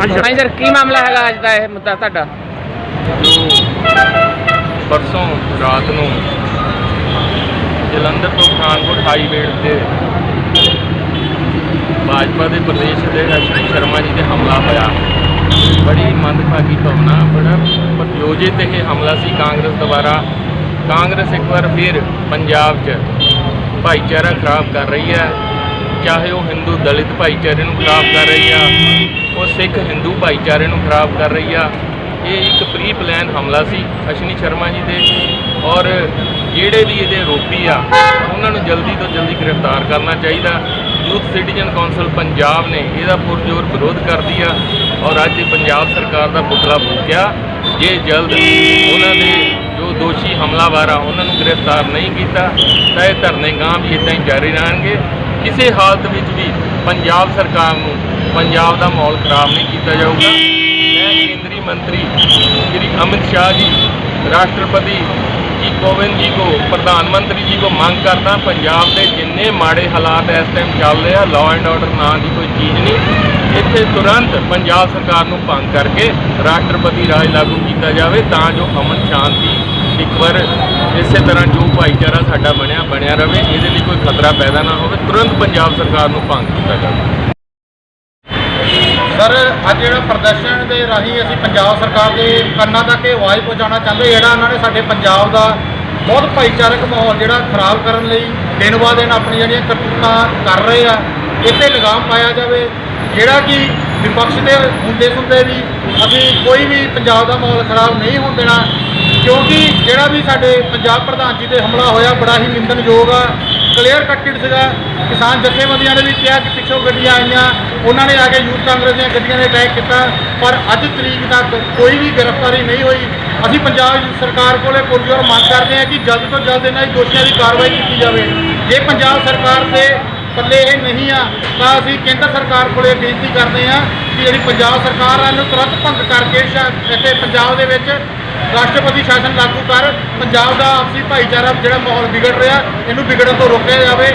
ਹਾਂਜੀ। ਸਰ ਕੀ ਮਾਮਲਾ ਹੈਗਾ ਅੱਜ ਦਾ ਇਹ ਮੁੱਦਾ ਤੁਹਾਡਾ? ਪਰਸੋਂ ਰਾਤ ਨੂੰ ਜਲੰਧਰ ਤੋਂ ਪਠਾਨਕੋਟ ਹਾਈਵੇ ਤੇ ਭਾਜਪਾ ਦੇ ਪ੍ਰਦੇਸ਼ ਦੇ ਅਸ਼ਵਨੀ ਸ਼ਰਮਾ ਜੀ ਤੇ ਹਮਲਾ ਹੋਇਆ। ਬੜੀ ਮੰਦਭਾਗੀ ਭਾਵਨਾ ਬੜਾ ਪ੍ਰਯੋਜਿਤ ਇਹ ਹਮਲਾ ਸੀ ਕਾਂਗਰਸ ਦੁਆਰਾ। ਕਾਂਗਰਸ ਇੱਕ ਵਾਰ ਫਿਰ ਪੰਜਾਬ 'ਚ ਭਾਈਚਾਰਾ ਖਰਾਬ ਕਰ ਰਹੀ ਹੈ। ਚਾਹੇ ਉਹ ਹਿੰਦੂ ਦਲਿਤ ਭਾਈਚਾਰੇ ਨੂੰ ਖਰਾਬ ਕਰ ਰਹੀ ਆ, ਉਹ ਸਿੱਖ ਹਿੰਦੂ ਭਾਈਚਾਰੇ ਨੂੰ ਖਰਾਬ ਕਰ ਰਹੀ ਆ। ਇਹ ਇੱਕ ਪ੍ਰੀ ਪਲਾਨ ਹਮਲਾ ਸੀ ਅਸ਼ਨੀ ਸ਼ਰਮਾ ਜੀ ਦੇ। ਔਰ ਜਿਹੜੇ ਵੀ ਇਹਦੇ ਆਰੋਪੀ ਆ, ਉਹਨਾਂ ਨੂੰ ਜਲਦੀ ਤੋਂ ਜਲਦੀ ਗ੍ਰਿਫਤਾਰ ਕਰਨਾ ਚਾਹੀਦਾ। ਯੂਥ ਸਿਟੀਜ਼ਨ ਕੌਂਸਲ ਪੰਜਾਬ ਨੇ ਇਹਦਾ ਪੁਰਜ਼ੋਰ ਵਿਰੋਧ ਕਰਦੀ ਆ ਔਰ ਅੱਜ ਪੰਜਾਬ ਸਰਕਾਰ ਦਾ ਪੁਤਲਾ ਫੂਕਿਆ। ਜੇ ਜਲਦ ਉਹਨਾਂ ਦੇ ਜੋ ਦੋਸ਼ੀ ਹਮਲਾਵਰ ਆ, ਉਹਨਾਂ ਨੂੰ ਗ੍ਰਿਫਤਾਰ ਨਹੀਂ ਕੀਤਾ, ਤਾਂ ਇਹ ਧਰਨੇ ਗਾਂ ਵੀ ਇਦਾਂ ਹੀ ਜਾਰੀ ਰਹਿਣਗੇ। ਕਿਸੇ ਹਾਲਤ ਵਿੱਚ ਵੀ ਪੰਜਾਬ ਸਰਕਾਰ ਨੂੰ ਪੰਜਾਬ ਦਾ ਮਾਹੌਲ ਖਰਾਬ ਨਹੀਂ ਕੀਤਾ ਜਾਊਗਾ। ਮੈਂ ਕੇਂਦਰੀ ਮੰਤਰੀ ਸ਼੍ਰੀ ਅਮਿਤ ਸ਼ਾਹ ਜੀ, ਰਾਸ਼ਟਰਪਤੀ ਜੀ ਕੋਵਿੰਦ ਜੀ ਕੋ, ਪ੍ਰਧਾਨ ਮੰਤਰੀ ਜੀ ਕੋ ਮੰਗ ਕਰਦਾ, ਪੰਜਾਬ ਦੇ ਜਿੰਨੇ ਮਾੜੇ ਹਾਲਾਤ ਇਸ ਟਾਈਮ ਚੱਲ ਰਹੇ ਆ ਲਾਅ ਐਂਡ ਆਰਡਰ ਨਾਂ ਦੀ ਕੋਈ ਚੀਜ਼ ਨਹੀਂ। ਇੱਥੇ ਤੁਰੰਤ ਪੰਜਾਬ ਸਰਕਾਰ ਨੂੰ ਭੰਗ ਕਰਕੇ ਰਾਸ਼ਟਰਪਤੀ ਰਾਜ ਲਾਗੂ ਕੀਤਾ ਜਾਵੇ ਤਾਂ ਜੋ ਅਮਨ ਸ਼ਾਂਤੀ ਇੱਕ ਵਾਰ ਇਸੇ ਤਰ੍ਹਾਂ ਜੋ ਭਾਈਚਾਰਾ ਸਾਡਾ ਬਣਿਆ ਬਣਿਆ ਰਹੇ ਇਹਦੇ ਲਈ ਕੋਈ ਖਤਰਾ ਪੈਦਾ ਨਾ ਹੋਵੇ, ਤੁਰੰਤ ਪੰਜਾਬ ਸਰਕਾਰ ਨੂੰ ਭੰਗ ਕੀਤਾ ਜਾਵੇ। ਸਰ, ਅੱਜ ਜਿਹੜਾ ਪ੍ਰਦਰਸ਼ਨ ਦੇ ਰਾਹੀਂ ਅਸੀਂ ਪੰਜਾਬ ਸਰਕਾਰ ਦੇ ਕੰਨਾਂ ਤੱਕ ਇਹ ਆਵਾਜ਼ ਪਹੁੰਚਾਉਣਾ ਚਾਹੁੰਦੇ ਜਿਹੜਾ ਉਹਨਾਂ ਨੇ ਸਾਡੇ ਪੰਜਾਬ ਦਾ ਬਹੁਤ ਭਾਈਚਾਰਕ ਮਾਹੌਲ ਜਿਹੜਾ ਖਰਾਬ ਕਰਨ ਲਈ ਦਿਨ ਬਾ ਦਿਨ ਆਪਣੀ ਜਿਹੜੀਆਂ ਕਰਤੂਤਾਂ ਕਰ ਰਹੇ ਆ, ਇੱਥੇ ਲਗਾਮ ਪਾਇਆ ਜਾਵੇ। ਜਿਹੜਾ ਕਿ ਵਿਪਕਸ਼ ਦੇ ਹੁੰਦੇ ਹੁੰਦੇ ਵੀ, ਅਸੀਂ ਕੋਈ ਵੀ ਪੰਜਾਬ ਦਾ ਮਾਹੌਲ ਖਰਾਬ ਨਹੀਂ ਹੋਣ ਦੇਣਾ ਕਿਉਂਕਿ ਜਿਹੜਾ ਵੀ ਸਾਡੇ ਪੰਜਾਬ ਪ੍ਰਧਾਨ ਜੀ ਤੇ ਹਮਲਾ ਹੋਇਆ, ਬੜਾ ਹੀ ਨਿੰਦਣਯੋਗ ਆ ਕਲੀਅਰ ਕੱਟਡ ਸੀਗਾ ਕਿਸਾਨ ਜਥੇਬੰਦੀਆਂ ਨੇ ਵੀ ਕਿਹਾ ਕਿ ਪਿੱਛੋਂ ਗੱਡੀਆਂ ਆਈਆਂ, ਉਹਨਾਂ ਨੇ ਆ ਕੇ ਯੂਥ ਕਾਂਗਰਸ ਦੀਆਂ ਗੱਡੀਆਂ ਨੇ ਅਟੈਕ ਕੀਤਾ, ਪਰ ਅੱਜ ਤਰੀਕ ਤੱਕ ਕੋਈ ਵੀ ਗ੍ਰਿਫਤਾਰੀ ਨਹੀਂ ਹੋਈ। ਅਸੀਂ ਪੰਜਾਬ ਸਰਕਾਰ ਕੋਲੇ ਪੁਰਜੋਰ ਮੰਗ ਕਰਦੇ ਹਾਂ ਕਿ ਜਲਦ ਤੋਂ ਜਲਦ ਇਹਨਾਂ ਦੀ ਦੋਸ਼ੀਆਂ ਦੀ ਕਾਰਵਾਈ ਕੀਤੀ ਜਾਵੇ। ਜੇ ਪੰਜਾਬ ਸਰਕਾਰ ਦੇ ਪੱਲੇ ਇਹ ਨਹੀਂ ਆ, ਤਾਂ ਅਸੀਂ ਕੇਂਦਰ ਸਰਕਾਰ ਕੋਲੇ ਬੇਨਤੀ ਕਰਦੇ ਹਾਂ ਕਿ ਜਿਹੜੀ ਪੰਜਾਬ ਸਰਕਾਰ ਆ, ਇਹਨੂੰ ਤੁਰੰਤ ਭੰਗ ਕਰਕੇ ਸ਼ਾ- ਇੱਥੇ ਪੰਜਾਬ ਦੇ ਵਿੱਚ ਰਾਸ਼ਟਰਪਤੀ ਸ਼ਾਸਨ ਲਾਗੂ ਕਰ ਪੰਜਾਬ ਦਾ ਆਪਸੀ ਭਾਈਚਾਰਾ ਜਿਹੜਾ ਮਾਹੌਲ ਵਿਗੜ ਰਿਹਾ, ਇਹਨੂੰ ਵਿਗੜਨ ਤੋਂ ਰੋਕਿਆ ਜਾਵੇ।